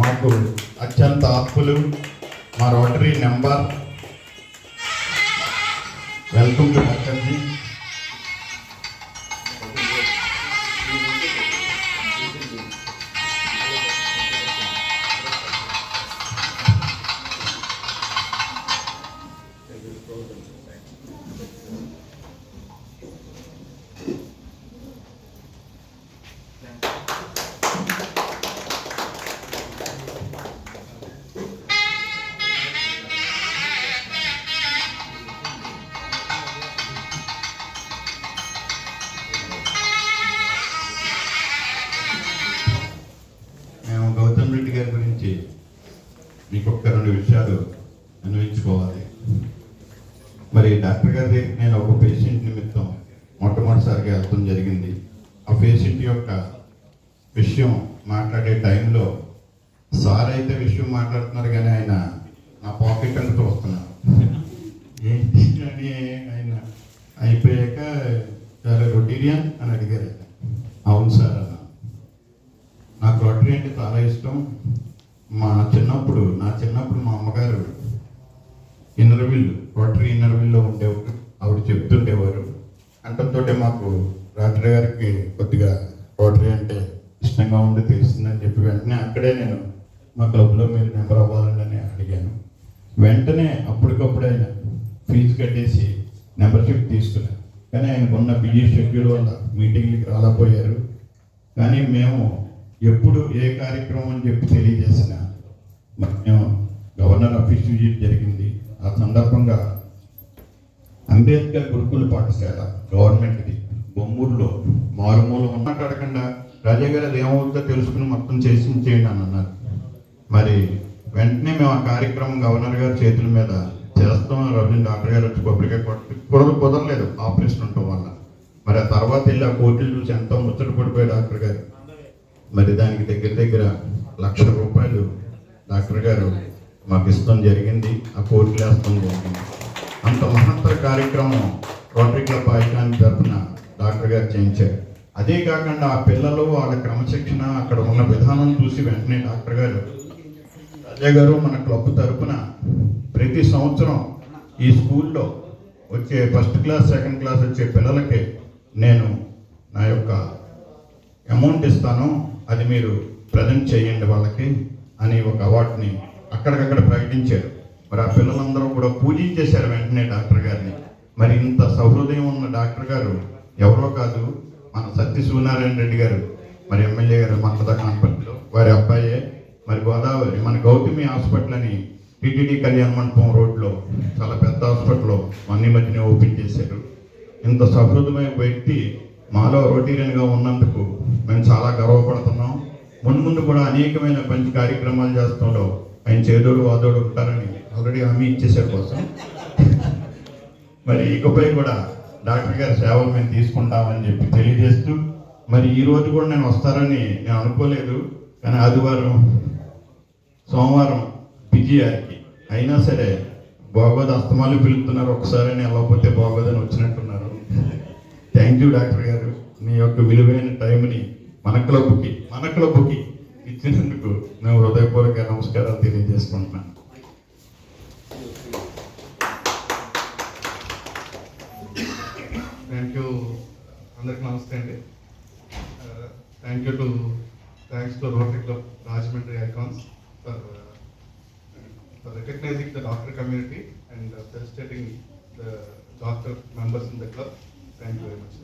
మాకు అత్యంత ఆత్ములు మా రోటరీ నెంబర్. వెల్కమ్ టు డాక్టర్జీ మీకు రెండు విషయాలు అన్వయించుకోవాలి. మరి డాక్టర్ గారి నేను ఒక పేషెంట్ నిమిత్తం మొట్టమొదటిసారిగా వెళ్తాం జరిగింది. ఆ పేషెంట్ యొక్క విషయం మాట్లాడే టైంలో సార్ అయితే విషయం మాట్లాడుతున్నారు కానీ ఆయన నా పాకెట్ అని చూస్తున్నారు ఏంటి అని ఆయన అయిపోయాక చాలా రొటీరియన్? అని అడిగారు. అవును సార్ అన్న నాకు రోటరీ అంటే చాలా ఇష్టం. మా చిన్నప్పుడు నా చిన్నప్పుడు మా అమ్మగారు ఇన్నర్విల్లు రోటరీ ఇన్నర్విల్లో ఉండేవారు ఆవిడ చెప్తుండేవారు. అంటంతో మాకు రాత్రి గారికి కొద్దిగా రోటరీ అంటే ఇష్టంగా ఉండి తెలిసిందని చెప్పి వెంటనే అక్కడే నేను మా క్లబ్లో మీరు నెంబర్ అవ్వాలని అడిగాను. వెంటనే అప్పటికప్పుడు ఆయన ఫీజు కట్టేసి మెంబర్షిప్ తీసుకున్నాను కానీ ఆయనకున్న బిజీ షెడ్యూల్ వల్ల మీటింగ్కి రాలేకపోయారు. కానీ మేము ఎప్పుడు ఏ కార్యక్రమం అని చెప్పి తెలియజేసిన మరి మేము గవర్నర్ ఆఫీస్ విజిట్ జరిగింది. ఆ సందర్భంగా అంబేద్కర్ గురుకుల పాఠశాల గవర్నమెంట్ది బొమ్మూరులో మారుమూల ఉన్నట్టు మాట్లాడకుండా రాజా గారు అది ఏమవుతుందో తెలుసుకుని మొత్తం చేసి చేయండి అని అన్నారు. మరి వెంటనే మేము ఆ కార్యక్రమం గవర్నర్ గారి చేతుల మీద చేస్తాం రవి డాక్టర్ గారు వచ్చి కొబ్బరికాయ కొట్టి కుదరదు కుదరలేదు ఆపరేషన్ ఉండటం వల్ల. మరి ఆ తర్వాత వెళ్ళి ఆ కోర్టులు చూసి ఎంతో ముచ్చట పడిపోయాయి డాక్టర్ గారు. మరి దానికి దగ్గర దగ్గర లక్ష రూపాయలు డాక్టర్ గారు మాకు ఇష్టం జరిగింది. ఆ కోర్టులు వేస్తాం జరిగింది. అంత మహత్తర కార్యక్రమం రోటరీ క్లబ్ ఐకాన్ తరఫున డాక్టర్ గారు చేయించారు. అదే కాకుండా ఆ పిల్లలు వాళ్ళ క్రమశిక్షణ అక్కడ ఉన్న విధానం చూసి వెంటనే డాక్టర్ గారు రాజా గారు మన క్లబ్ తరపున ప్రతి సంవత్సరం ఈ స్కూల్లో వచ్చే ఫస్ట్ క్లాస్ సెకండ్ క్లాస్ వచ్చే పిల్లలకి నేను నా యొక్క అమౌంట్ ఇస్తాను. అది మీరు ప్రజెంట్ చేయండి వాళ్ళకి అని ఒక అవార్డుని అక్కడికక్కడ ప్రకటించారు. మరి ఆ పిల్లలందరూ కూడా పూజించేశారు వెంటనే డాక్టర్ గారిని. మరి ఇంత సహృదయం ఉన్న డాక్టర్ గారు ఎవరో కాదు మన సత్య సూనారాయణ రెడ్డి గారు. మరి ఎమ్మెల్యే గారు మంతద కాన్పర్తిలో వారి అబ్బాయే. మరి గోదావరి మన గౌతమి హాస్పిటల్ అని టీటీడీ కళ్యాణ మండపం రోడ్లో చాలా పెద్ద హాస్పిటల్లో అన్ని మధ్యనే ఓపెన్ చేశారు. ఇంత సహృదమైన వ్యక్తి మాలో రొటీరియన్గా ఉన్నందుకు మేము చాలా గర్వపడుతున్నాం. ముందు ముందు కూడా అనేకమైన మంచి కార్యక్రమాలు చేస్తుండో ఆయన చేదోడు వాదోడు ఉంటారని ఆల్రెడీ హామీ ఇచ్చేసారు కోసం. మరి ఇకపై కూడా డాక్టర్ గారి సేవలు మేము తీసుకుంటామని చెప్పి తెలియజేస్తూ మరి ఈ రోజు కూడా నేను వస్తారని నేను అనుకోలేదు. కానీ ఆదివారం సోమవారం బిజీ గారికి అయినా సరే బాగోదు అస్తమాలు పిలుపుతున్నారు. ఒకసారి వెళ్ళకపోతే బాగోదని వచ్చినట్టున్నారు. థ్యాంక్ యూ డాక్టర్ గారు. మీ యొక్క విలువైన టైంని మన క్లబ్కి మన క్లబ్కి ఇచ్చినందుకు మేము హృదయపూర్వక నమస్కారాలు తెలియజేసుకుంటున్నాను థ్యాంక్ యూ అందరికి నమస్తే అండి. Thank you to thanks to Rotary Club Rajahmundry Icons for for recognising the doctor community and felicitating the doctor members in the club thank you very much